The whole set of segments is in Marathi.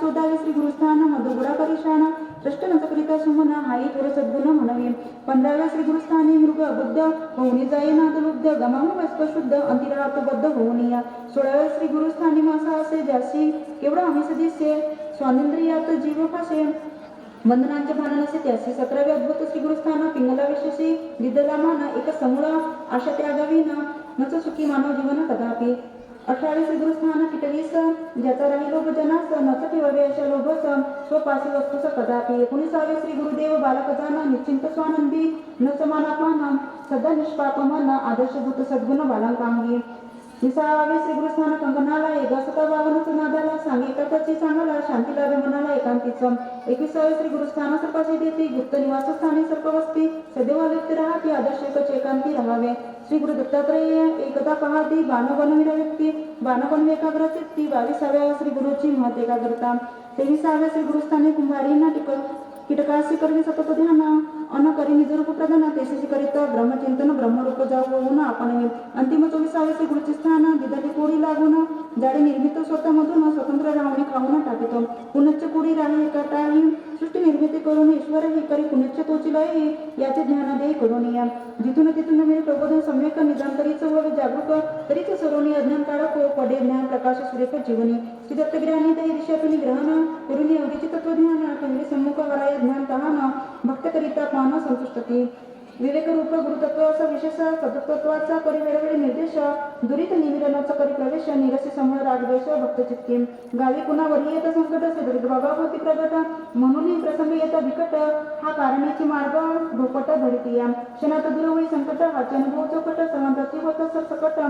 चौदावे श्री गुरुस्थान मधुगुडा परिशाण करिता सुमन हाई थोर सद्गुण म्हणावे पंधराव्या श्री गुरुस्थाने मृग बुद्ध होऊनी जाई नादलुब्ध गमाम वस्प शुद्ध अंतिरात बद्ध होऊनी या सोळाव्या श्री गुरुस्थाने मासा असे जासी केवढा आम्ही सदिस्य स्वातंत्र्यात जीव फासे. वंदनांचे वंदनांच्या भाननसे त्यासी सतराव्या अद्भुत श्री गुरुस्थान पिंगला विशेषी दिदला मान एक समूळ आशा त्यागावी ना नच सुखी मानव जीवन कदापि. अठरावे श्री गुरुस्थान किटवीस ज्याचा राही लोभ जनास नच ठेवावे अशा लोभस स्वपासी वस्तूस कदापि एकोणीसावे श्री गुरुदेव बालकजान निश्चिंत स्वानंदी न समानात्मान सदा निष्पाप मन आदर्शभूत सद्गुण बालकांगी. विसावे श्री गुरुस्थान कंकणाला एकासता बावनच नादाला सांगे त्याची सांगाला शांती लाभे मनाला एकांतीच. एकविसावे श्री गुरुस्थान सर्पाशी देते गुप्त निवासस्थानी सर्पवस्ती सदैव लिप्त राहते आदर्श एकच एकांती राहावे. श्री गुरु दत्तात्रय एकदा पहा ती बाणगणवीर व्यक्ती बाणगणवी बनवे ती बावीसाव्या श्री गुरुची महत एकाग्रता तेविसाव्या श्री गुरुस्थानी कुंभारींना टिक कीटकाशी करणे सतत ध्यान अन करी निजरूप प्रधान तेशी करीत ब्रह्मचिंतन ब्रह्मरूप जाऊ होऊन आपण अंतिम चोवीसावे श्री गुरुचे स्थान दिदली कोडी लागून जाडे निर्मित स्वतःमधून स्वतंत्र राहणे खाऊन टाकितो. पुनच्च कोडी राही एकाटाही सृष्टी निर्मित करून ईश्वर हे करी पुनच्च तोचिलाही याचे ज्ञान देई करून या. जिथून तिथून नवीन प्रबोधन सम्यक निदान तरीच व जागरूक तरीच सरोनी अज्ञान काढक पडे ज्ञान प्रकाश सुरेख जीवनी. श्री दत्तगिराने त्या दिशातून ग्रहण करून अभिचित तत्वज्ञान ठेवले सम्मुख हराय ज्ञान तहान भक्त करिता पान संतुष्टती. विवेक रूप गुरुतत्वाचा विशेष सतत्वाचा करी वेळोवेळी निर्देश दुरित निविरणाचा करी प्रवेश निरसी समूळ रागद्वेष भक्त चित्ती गावी कुणावरही येत संकट दरिद्र बाबाभोवती प्रगट. म्हणून प्रसंग येत विकट हा कारणाची मार्ग भोपट धरिती या क्षणात दूर होई संकट हाचे अनुभव चौकट. संबंधाची होत सकट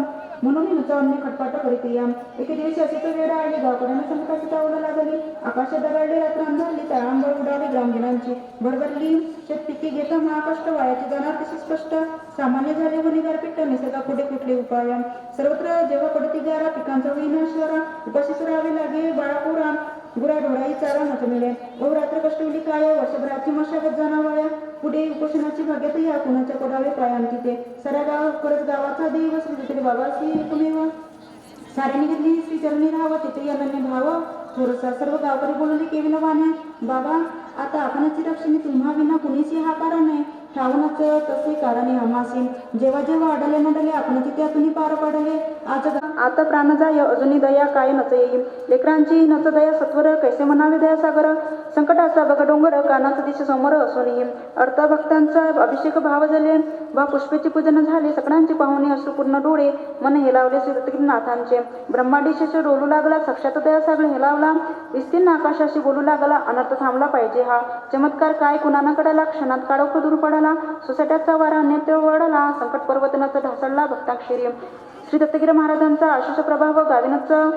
म्हणून नुचा खटपाट करीती या एके दिवशी असे तो वेळ आली. गावकऱ्यांना संकटाची तावड लागली. आकाशात दगाडले रात्र अंधारली. तळांबर उडाली ग्रामजनांची. भरभरली शेत पिके घेता महाकष्ट वायाची जाणार तसे स्पष्ट. सामान्य झाले व निसर्गा कुठे कुठले उपाय? सर्वत्र जेव्हा पडती गारा पिकांचा विनाश करा उपाशीच राहावे लागे बाळापुरा गुरा ढोराई चारा नच मिळे. ओ रात्र कष्टवली काय? वर्षभराची मशागत जाणावया पुढे उपोषणाची भाग्यात या कुणाच्या पडावे पायाम तिथे सरा गाव परत गावाचा देव श्री बाबा श्री एकमेव. साऱ्यांनी घेतली श्री चरणी राहावा तिथे अनन्य भाव. थोडसा सर्व गावकरी बोलवले केविल वाणे बाबा आता आपणाची रक्षणी तुम्हा विना कुणीशी हा कारण नाही ठाऊनच तसे कारण आमासी जेव्हा जेव्हा अडले नडले तिथे अजूनही पार पडले. आज आता प्राण जाय अजूनही दया काय नच येईल लेकरांची नच दया सत्वर कैसे म्हणावे दया सागर संकटाचा बघ डोंगर कानाचा दिश समोर असूनही. अर्थ भक्तांचा अभिषेक भाव झाले. वा पुष्पेचे पूजन झाले. सकळांची पाहुणे अश्रुपूर्ण डोळे मन हेलावले श्री नाथांचे ब्रह्मांडीशेष रोलू लागला. साक्षात दया सागर हेलावला. विस्तीर्ण आकाशाशी बोलू लागला. अनर्थ थांबला पाहिजे हा. चमत्कार काय? कुणाना कडाला क्षणात काळोख दूर पडाला. सोसाट्याचा वारा नेत्र वळला. संकट पर्वतनाचा ढासळला. भक्ताक्षरी. श्री दत्तगिरी महाराजांचा आशिष प्रभाव गाविनाचा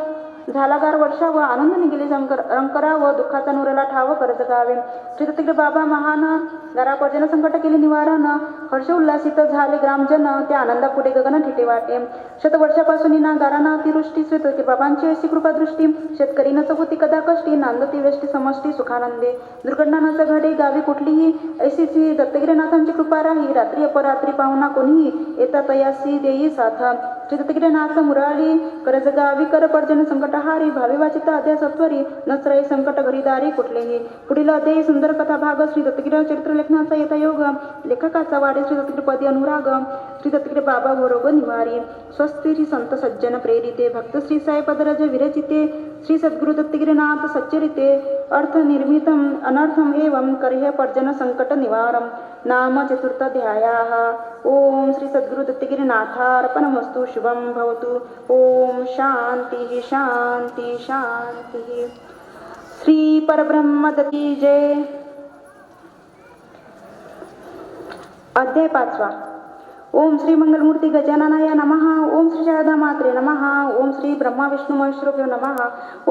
झाला गार वर्षा व आनंद निघेले रंकरा व दुःखाचा नुरेला ठाव करत गावे. श्री बाबा महान घरा जनसंकट केले निवारण हर्ष उल्लासित झाले ग्रामजन त्या आनंदा पुढे गगन ठिटे वाटे. शतवर्षापासून ना गाराना अतिवृष्टी श्री बाबांची अशी कृपा दृष्टी शेतकरी नच होती कदा कष्टी नांदती व्यष्टी समष्टी सुखानंदे. दुर्घटना नच घडे गावी कुठलीही ऐशी दत्तगिरीनाथांची कृपा राही. रात्री अपरात्री पाहुणा कोणीही येता तयासी देई साथ. श्री नाथ मुरारी करज गावी कर पर्जन संकटहारी भावी वाचित अध्या सत्वरी नचराई संकट घरीदारी कुठलेही. पुढील अध्यायी सुंदर कथा भाग श्री दत्तगिरी चरित्र लेखनाचा येता योग. लेखकाचा वाडे श्री दत्तगिरी पदी अनुराग. श्री बाबा भोरोग निवारी. स्वस्ती श्री संत सज्जन प्रेरिते. भक्त श्री साई पदरज विरचिते. श्री सद्गुरु दत्तगिरीनाथ सच्चरिते. अर्थ निर्मितम अनर्थम एवं करहे पर्जन संकट निवारम. नाम चतुर्थध्यायाः ॐ श्री सद्गुरु दत्तगिरीनाथार्पणमस्तु. शुभं भवतु. ॐ शान्तिः शान्ति शान्तिः. श्री परब्रह्म दत्ती जय. अध्याय पाचवा. ओम श्री मंगलमूर्ती गजाननाय नमः ओम श्री शारदा मात्रे नमः ओम श्री ब्रह्मा विष्णू महेश्वरभ्यो नमः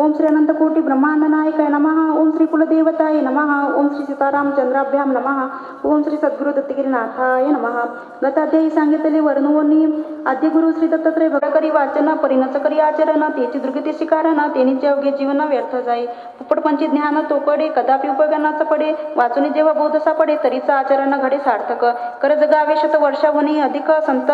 ओम श्री अनंतकोटी ब्रह्मांड नायकाय नमः ओम श्री कुलदेवताय नमः ओम श्री सीताराम चंद्राभ्याम नमः ओम श्री सद्गुरु दत्तगिरीनाथाय नमः। गताध्यायी सांगितले वर्णवोनी आदि गुरु श्री दत्तात्रय भगकरी वाचना परिणत करी आचरण तेची दुर्गती कारण तेनीचे अवघे जीवन व्यर्थ जाई. पुपटपंची ज्ञान तोकडे कदापि उपयोगानाच पडे वाचून जेव्हा बोध सापडे तरीचा आचरण घडे सार्थक. करज गावे शत वर्षावनी अधिक संत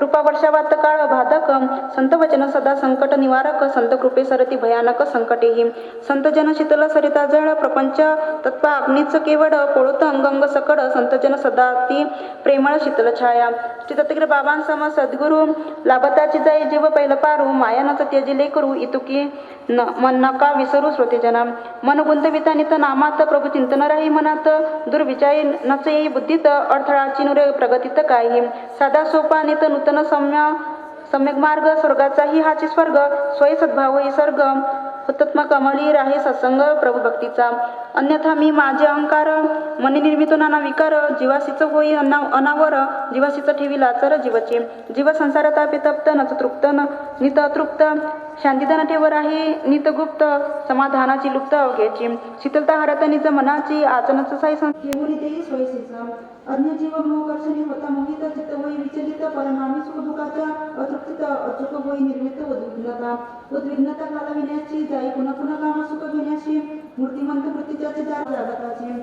कृपा वर्षावात काळ बाधक संत वचन सदा संकट निवारक संत कृपे सरती भयानक संकटेही. संत जन शीतल सरिता जळ प्रपंच तत्पा अग्नीच केवड पोळत अंगंग सकड संत जन सदा ती प्रेमळ शीतल छाया. श्री बाबांसम सद्गुरु लाभताची जाई जीव पैल पारू मायानच त्यजिले करू इतुकी न मन नका विसरू श्रोतेजना मन गुंतविता नित नामात प्रभू चिंतन राही मनात दुर्विचारी नच येई बुद्धीत अडथळाची नुरे प्रगतीत काही. साधा सोपा नित नूतन सम्य सम्यक मार्ग स्वर्गाचाही हाची स्वर्ग स्वय सद्भाव ही सर्ग हुतात्मा कमळी राहे सत्संग प्रभू भक्तीचा. अन्यथा मी माझे अहंकार मनी निर्मितो नाना विकार जीवासीच होई अना अनावर जीवासीच ठेवी लाचर जीवचे. जीव संसारात आपे तप्त नच तृप्त न नित अतृप्त शांतीदान ठेवर आहे नितगुप्त समाधानाची लुप्त अवघ्याची शीतलता हरत निज मनाची आचनच साई संस्थेवरी अन्य जीव मोहकर्षणी होता मोहित चित्त होई विचलित परमामी सुख दुःखाच्या अतृप्तीत अचूक होई निर्मित उद्विग्नता. उद्विग्नता घालविण्याची जाई पुन्हा पुन्हा कामा सुख घेण्याची मूर्तिमंत वृत्तीच्या जागताची.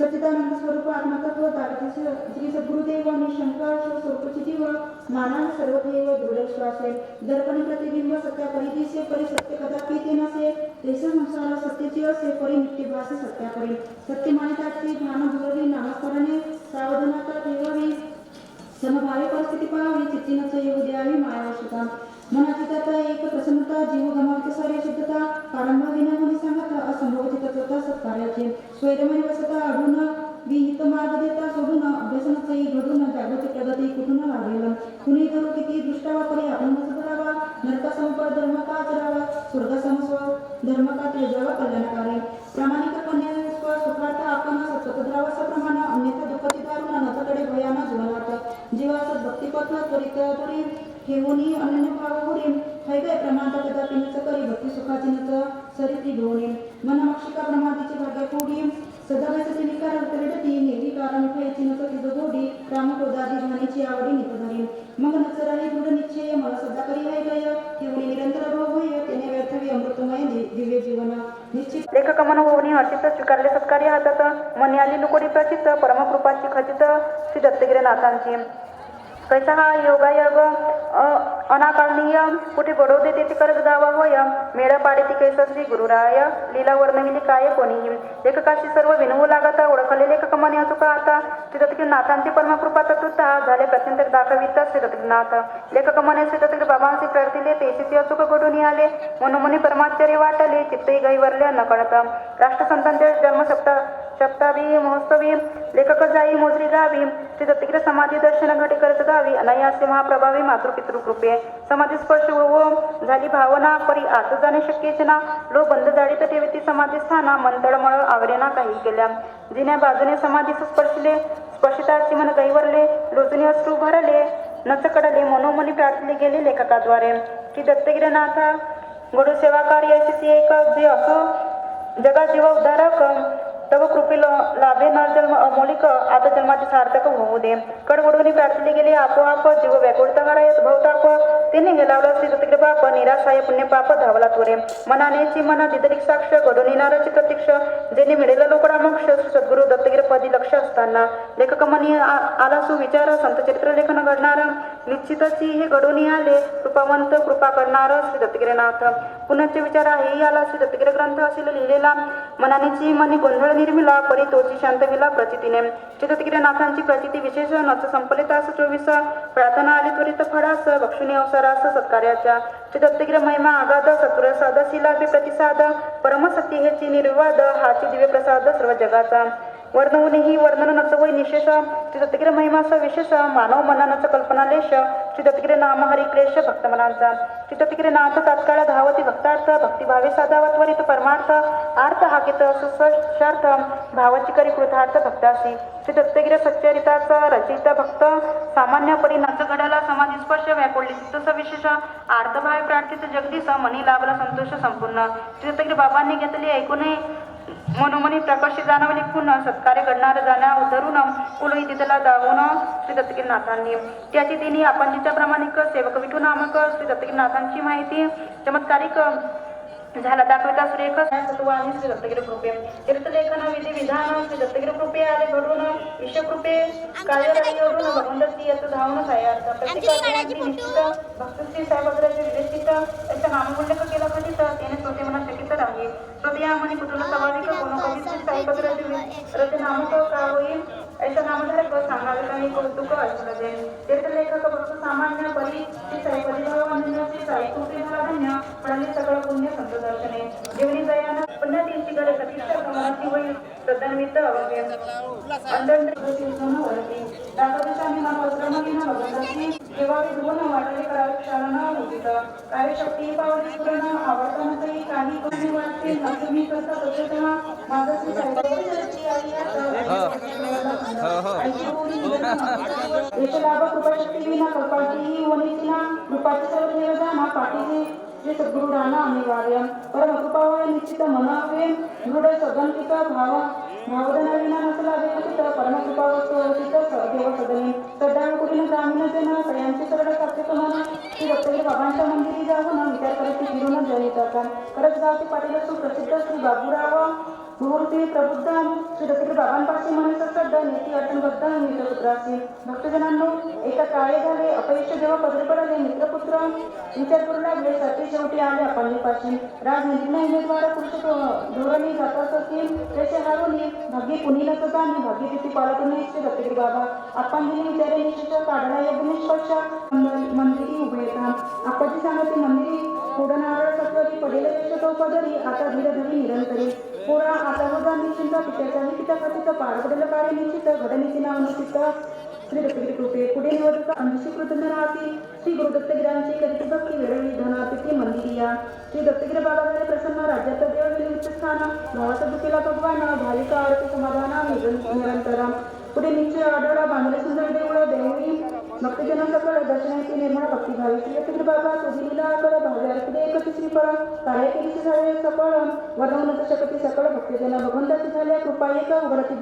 सच्चिदानंद स्वरूप आत्मतत्व तारतीस श्री सद्गुरुदेव निशंका स्वरूपची जीव मानव सर्वथैव दृढ श्वासे दर्पण प्रतिबिंब सत्या परिदिसे परि सत्य कदापि ते नसे देश संसार सत्याची असे परि नित्य भासे सत्या परि सत्य मानिताची ध्यान धुरवी नामस्मरणे सावधानता ठेवावी समभावी परिस्थिती पाहावी चित्ती नसे येऊ द्यावी मायावशता मनाची त्याचा एक प्रसन्नता जीव गमावते सारे शुद्धता पारंभा विना मुली सांगत असंभव तत्वता सत्कार्याचे स्वैरमय कल्याणकारी. प्रामाणिक कन्या सुखार्थ आपण सत्यपद्रावा सप्रमाण अन्यथा दुःखती दारुण नथकडे भयाना जीवनात जीवास भक्तिपथ त्वरित तरी ठेवूनी अनन्य भाव होरी है काय कदापि नच करी. भक्ती सुखाची नच सरिती घेऊन मनमक्षिका प्रमादीची भाग्य फोडी सदा व्यसती निकार नेली कारण खायची गोडी राम क्रोधादी घाणीची आवडी निपधरी मग नच राही दृढ निश्चय मला सदा करी गय ठेवणी निरंतर भाव व्यर्थवी अमृतमय दिव्य जीवन. निश्चित लेखक मनोभवनी होऊनी हर्षित स्वीकारले सत्कार्य हातात. मनी आली लुकोडी प्रचित परमकृपाची खचित. श्री दत्तगिरी नाथांची कैसा हा योगायोग अनाकारणीय कुठे बडोदे तेथे करत दावा होय मेळा पाडे ती कैसा श्री गुरुराय लीला वर्णविली काय कोणीही. लेखकाशी सर्व विनवू लागता ओळखले लेखक मने अचुका आता. श्री नाथांची परमकृपा तत्वता झाले प्रत्यंतर दाखविता श्री नाथ. लेखक मने श्री दत्तगिरी बाबांचे प्रर्थिले अचूक घडून आले मनोमनी परमाश्चर्य वाटले चित्तही गैवरले न राष्ट्रसंतांच्या जन्मसप्ता सप्तावी महोत्सवी लेखक जाई मोजरी गावी श्री दत्तगिरी समाधी दर्शन घटे करत गावी अनायासे महाप्रभावी मातृपितृ कृपे. समाधी स्पर्श व झाली भावना परी आत जाणे शक्यचे ना लो बंद जाडीत ठेवती समाधी स्थाना मंतळमळ आवरेना काही केल्या. जिन्या बाजूने समाधीस स्पर्शिले स्पर्शिताची मन गैवरले लोचुनी अश्रू भरले नचकडले मनोमनी प्रार्थले गेले लेखकाद्वारे. की दत्तगिरीनाथा गडू कार्य यशस्वी एक जे असो जगा जीव उद्धारक तव कृपे लाभे न जन्म अमोलिक आता जन्माचे सार्थक होऊ दे. कडवडून प्रार्थली गेली आपोआप जीव व्याकुळता करायत भवताप तिने गेलावला श्री दत्तगिरी बाप निराशाय पुण्य पाप धावला तुरे मनानेची मना दिदरिक साक्ष घडून येणाराची प्रतीक्ष जेने मिळेल लोकडा मोक्ष सद्गुरु दत्तगिरी पदी लक्ष असताना. लेखक मनी आ- आला सुविचार संत चरित्र लेखन घडणार. निश्चितची हे घडून आले कृपावंत कृपा करणार श्री दत्तगिरीनाथ पुनश्च विचार आहे आला श्री दत्तगिरी ग्रंथ असेल लिहिलेला. मनानेची मनी गोंधळ निर्मिला परी तोची शांत विला प्रचितीने. श्री प्रचिती विशेष नच संपले तास चोवीस. प्रार्थना आली त्वरित फळास अवसर सरास सत्कार्याच्या श्री दत्तगिरी महिमा आगाध सत्वर साध शिलाभि प्रतिसाद परमसती हेची निर्वाद हाची दिव्य प्रसाद सर्व जगाचा. वर्णवूनही वर्णन नच वै निशेष. श्री दत्तगिरी महिमाचा विशेष. मानव मनानाचा कल्पनालेश श्री दत्तगिरी नाम हरि क्लेश भक्तमनांचा. श्री दत्तगिरी नाथ तात्काळ धावती भक्तार्थ. भक्तिभावे साधावा त्वरित परमार्थ. आर्थ हाकित सुस्वार्थ भावाची करी कृतार्थ भक्तासी. श्री दत्तगिरी सच्चरिताचा रचित भक्त. सामान्य परी नाच घडाला समाधी स्पर्श. व्याकुळली चित्त सविशेष आर्तभावे प्रार्थित जगदीश मनी लाभला संतोष संपूर्ण. श्री दत्तगिरी बाबांनी घेतली ऐकूनही मनोमनी प्रकाशी जाणवली पुन्हा सत्कार्य घडणार जाण्या उतरून उलई तिथला दावून श्री दत्तगिरी नाथांनी त्याची तिने आपण प्रामाणिक सेवक विठू नामक श्री दत्तगिरी नाथांची माहिती चमत्कारिक झाला. दाखविता सुरेख सत्व आणि श्री दत्तगिरी कृपे. तीर्थलेखन विधी विधान श्री दत्तगिरी कृपे आले घडून ईशकृपे कार्यराही घडून भगवंत याचं धावून सायार्थ प्रत्येक भक्तश्री साहेबागराचे विदेशित याचा नामोल्लेख केला खंडित त्याने राही कुटुंब स्वाभाविक कोण कविश्री साहेबागराचे का होईल? ऐसा नामधारक सांगावे आणि कौतुक असले लेखक भक्त सामान्य परी श्री साई परिभाव अन्य साहित्य साई कृपे झाला धन्य प्रणाली सकळ पुण्य संत दर्शने. पुन्हा तीनची कडे प्रतिष्ठा समानाची होईल. ना ना होतीत कार्यशक्ती पावली पूर्ण आवडतानाही काही कमी वाटते. न तुम्ही करता तसे तेव्हा माझा श्री साई यश लाभ कृपाशक्ती विना कल्पाची वनिचिना कृपाची सर्व देवदाना पाठीचे जे सद्गुरु राणा परम कृपावय निश्चित मनावे दृढ भाव भावदना विना नसला देखित परम देव सदनी सदाव कुठीन ग्रामीण जन सगळ्यांचे सरळ साक्षी म्हणा श्री दत्तगिरी बाबांच्या मंदिरी जाऊन विचार करायची फिरून जनिताचा करत गावचे पाटील सुप्रसिद्ध श्री बाबूराव मुहूर्ती प्रबुद्ध श्री दत्तगिरी बाबांपासून म्हणत असत नीती अटनबद्ध मित्रपुत्रासी भक्तजनांनो एका काळे झाले अपयश जेव्हा पदरी पडले मित्रपुत्र विचार लागले सत्य शेवटी आले अपांडीपाशी राजनीतीने उमेदवार पुरुष धोरणी जात असतील त्याचे हारून भाग्य कुणीला सुद्धा आणि भाग्य तिथे पालटून श्री दत्तगिरी बाबा आपण दिली विचारे निश्चित काढला योग्य निष्पक्ष मंदिरी उभे येतात आपाची सांगते मंदिरी पुढे नारळ सत्वरी पडेल तो पदरी आता धीरे धीरे निरंतरी. पुरा आता होता निश्चिंत पित्याच्या पिता खातीचं पार कार्य निश्चित? घडणीची नाव निश्चित. श्री दत्तगिरी कृपे. पुढे निवडक अंधशीकृत राहती श्री गुरु दत्तगिरांची करित भक्ती वेळवी धना तिथे मंदिरिया श्री दत्तगिरी बाबाकडे प्रसन्न राज्यात देव गेले उच्च स्थान. भावाचा दुखीला भगवान. भाविका अर्थ समाधान. निरंतर पुढे निश्चय आढळा बांधले सुंदर देऊळ. देवळी भक्तजन दर्शनाची निर्मळ भक्ती भावी श्री बाबा तुझी कळ भाव्या अर्पदे एकती श्रीफळ कार्य केली झाले सकळ वर्णवनत शकती सकळ भक्तजन भगवंताची झाल्या कृपा एक उघडती